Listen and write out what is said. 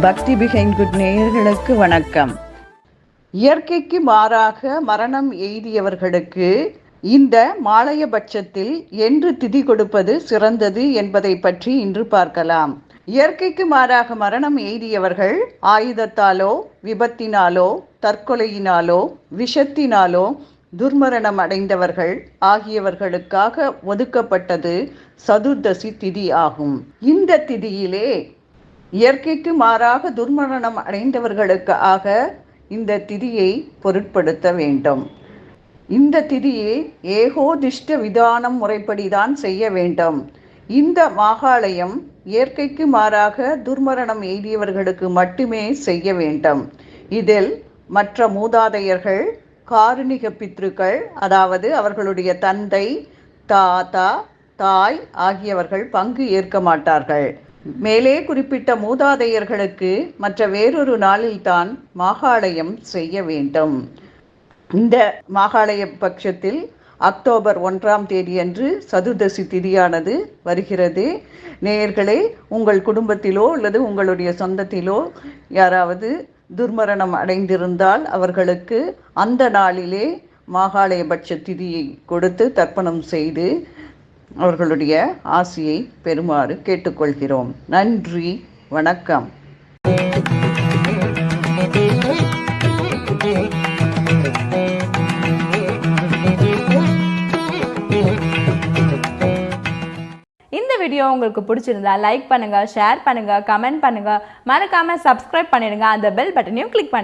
பக்தி behind good நேயர்களுக்கு வணக்கம். இயற்கைக்கு மாறாக மரணம் எய்தியவர்களுக்கு இந்த மாலையபட்சத்தில் என்று திதி கொடுப்பது சிறந்தது என்பதை பற்றி இன்று பார்க்கலாம். இயற்கைக்கு மாறாக மரணம் எய்தியவர்கள் ஆயுதத்தாலோ விபத்தினாலோ தற்கொலையினாலோ விஷத்தினாலோ துர்மரணம் அடைந்தவர்கள் ஆகியவர்களுக்காக ஒதுக்கப்பட்டது சதுர்தசி திதி ஆகும். இந்த திதியிலே இயற்கைக்கு மாறாக துர்மரணம் அடைந்தவர்களுக்காக இந்த திதியை பொருட்படுத்த வேண்டும். இந்த திதியை ஏகோதிஷ்ட விதானம் முறைப்படிதான் செய்ய வேண்டும். இந்த மாகாளயம் இயற்கைக்கு மாறாக துர்மரணம் எய்தியவர்களுக்கு மட்டுமே செய்ய வேண்டும். இதில் மற்ற மூதாதையர்கள் காருணிக பித்ருக்கள் அதாவது அவர்களுடைய தந்தை தாத்தா தாய் ஆகியவர்கள் பங்கு ஏற்க மாட்டார்கள். மேலே குறிப்பிட்ட மூதாதையர்களுக்கு மற்ற வேறொரு நாளில்தான் மாகாளயம் செய்ய வேண்டும். இந்த மாகாளய பட்சத்தில் அக்டோபர் ஒன்றாம் தேதியன்று சதுர்தசி திதியானது வருகிறது. நேயர்களே உங்கள் குடும்பத்திலோ அல்லது உங்களுடைய சொந்தத்திலோ யாராவது துர்மரணம் அடைந்திருந்தால் அவர்களுக்கு அந்த நாளிலே மாகாளயபட்ச திதியை கொடுத்து தர்ப்பணம் செய்து அவர்களுடைய ஆசியை பெறுமாறு கேட்டுக்கொள்கிறோம். நன்றி வணக்கம். இந்த வீடியோ உங்களுக்கு பிடிச்சிருந்தா லைக் பண்ணுங்க ஷேர் பண்ணுங்க கமெண்ட் பண்ணுங்க. மறக்காம சப்ஸ்கிரைப் பண்ணிடுங்க. அந்த பெல் பட்டனையும் கிளிக் பண்ணி